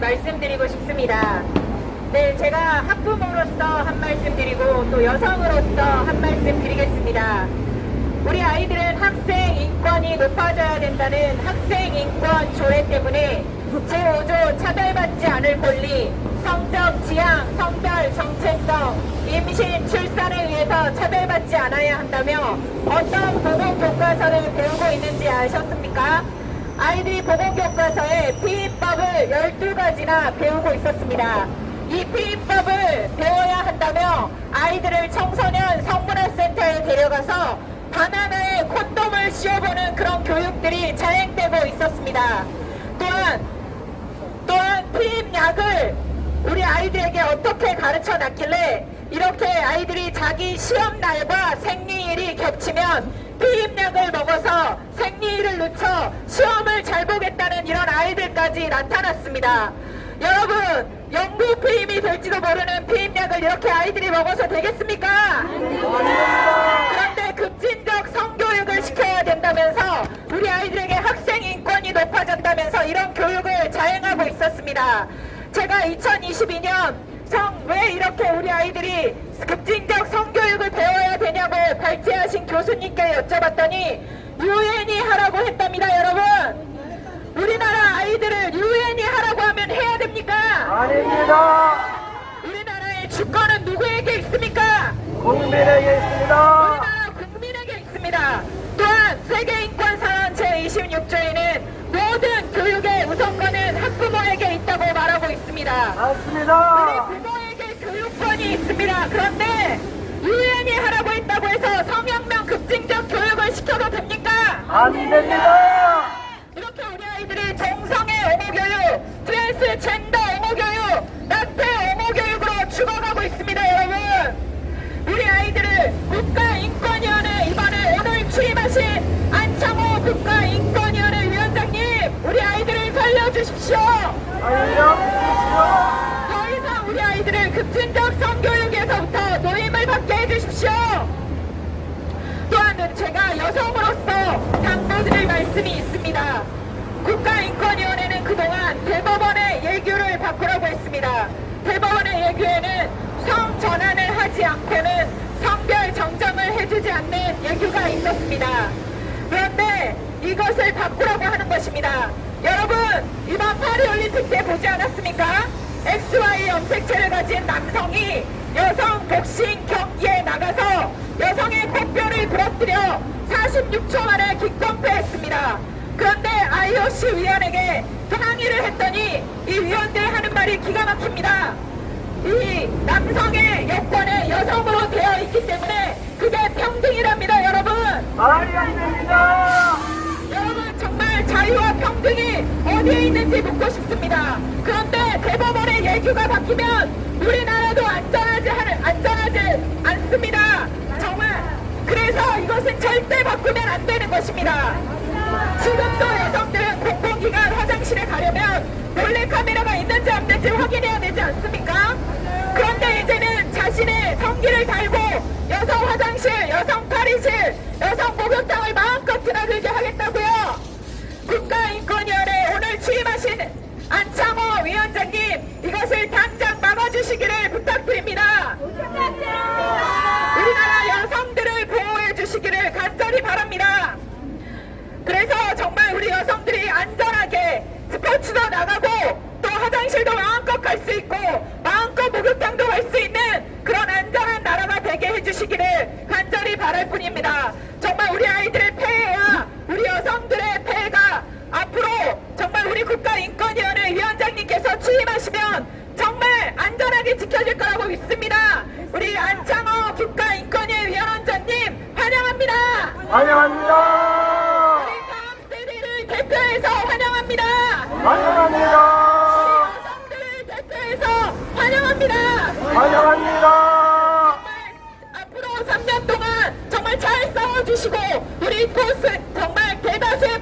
말씀드리고 싶습니다. 네, 제가 학부모로서 한 말씀 드리고 또 여성으로서 한 말씀 드리겠습니다. 우리 아이들은 학생 인권이 높아져야 된다는 학생 인권 조례 때문에 제5조 차별받지 않을 권리, 성적 지향, 성별, 정체성, 임신, 출산에 의해서 차별받지 않아야 한다며 어떤 보건 교과서를 배우고 있는지 아셨습니까? 아이들이 보건교과서에 피임법을 12가지나 배우고 있었습니다. 이 피임법을 배워야 한다며 아이들을 청소년 성문화센터에 데려가서 바나나에 콘돔을 씌워보는 그런 교육들이 자행되고 있었습니다. 또한 또한 피임약을 우리 아이들에게 어떻게 가르쳐 놨길래 이렇게 아이들이 자기 시험 날과 생리일이 겹치면 피임약을 먹어서 생리일을 늦춰 시험을 잘 보겠다는 이런 아이들까지 나타났습니다. 여러분, 영구 피임이 될지도 모르는 피임약을 이렇게 아이들이 먹어서 되겠습니까? 그런데 급진적 성교육을 시켜야 된다면서 우리 아이들에게 학생 인권이 높아졌다면서 이런 교육을 자행하고 있었습니다. 제가 2022년 성 왜 이렇게 우리 아이들이 급진적 성교육을 배워야 되냐고 발제하신 교수님께 여쭤봤더니 유엔이 하라고 했답니다 여러분 우리나라 아이들을 유엔이 하라고 하면 해야 됩니까? 아닙니다. 우리나라의 주권은 누구에게 있습니까? 국민에게 있습니다. 우리나라 국민에게 있습니다. 또한 세계인권사원 제26조에는 모든 교육의 우선권은 학부모에게 있다고 말하고 있습니다. 맞습니다. 우리 부모에게 교육권이 있습니다. 그런데 유엔이 하라고 했다고 해서 성혁명 급진적 교육을 시켜도 됩니까? 안 됩니다. 이렇게 우리 아이들이 정성의 어머 교육, 트랜스 젠더 어머 교육, 낙태 어머 교육으로 죽어가고 있습니다, 여러분. 우리 아이들을 국가인권위원회 이번에 오늘 출입하신 안창호 국가인권위원회 위원장님, 우리 아이들을 살려주십시오. 알려주십시오. 더 이상 우리 아이들을 급진적 성교육에서부터 노임을 받게 해주십시오. 또한 제가 여성으로서 당부드릴 말씀이 있습니다. 국가인권위원회는 그동안 대법원의 예규를 바꾸라고 했습니다. 대법원의 예규에는 성 전환을 하지 않고는 성별 정정을 해주지 않는 예규가 있었습니다. 그런데 이것을 바꾸라고 하는 것입니다. 여러분, 이번 파리올림픽 때 보지 않았습니까? XY 염색체를 가진 남성이 여성 복싱 경기에 나가서 여성의 코뼈를 부러뜨려 46초 만에 기권패했습니다. 그런데 IOC 위원에게 항의를 했더니 이 위원들 하는 말이 기가 막힙니다. 이 남성의 여권에 여성으로 되어 있기 때문에 그게 평등이랍니다, 여러분. 말이 안 됩니다. 여러분 정말 자유와 평등이 어디에 있는지 묻고 싶습니다. 그런데 대법원의 예규가 바뀌면 우리나라도 안전하지 하는 안전하지 않습니다. 정말 그래서 이것은 절대 바꾸면 안 되는 것입니다. 지금도 여성들은 공공기관 화장실에 가려면 몰래 카메라가 있는지 없는지 확인해야 되지 않습니까? 그런데 이제는 자신의 성기를 달고 여성 화장실, 여성 탈의실, 여성 목욕탕을 마음껏 드나들게 하겠다고요. 국가인권위원회 오늘 취임하신 안창호 위원장님 이것을 당장 막아주시기를 부탁드립니다. 우리나라 여성들을 보호해 주시기를 간절히 바랍니다. 그래서 정말 우리 여성들이 안전하게 스포츠도 나가고 또 화장실도 마음껏 갈 수 있고 마음껏 목욕탕도 갈 수 있는 그런 안전한 나라가 되게 해주시기를 간절히 바랄 뿐입니다. 정말 우리 아이들의 폐해와 우리 여성들의 폐해가 앞으로 정말 우리 국가인권위원회 위원장님께서 취임하시면 정말 안전하게 지켜질 거라고 믿습니다. 우리 안창호 국가인권위 위원장님 환영합니다. 환영합니다. 우리 다음 세대를 대표해서 환영합니다. 환영합니다. 여성들을 대표해서 환영합니다. 환영합니다. 정말 앞으로 3년 동안 정말 잘 싸워주시고 우리 포스 정말 대다수의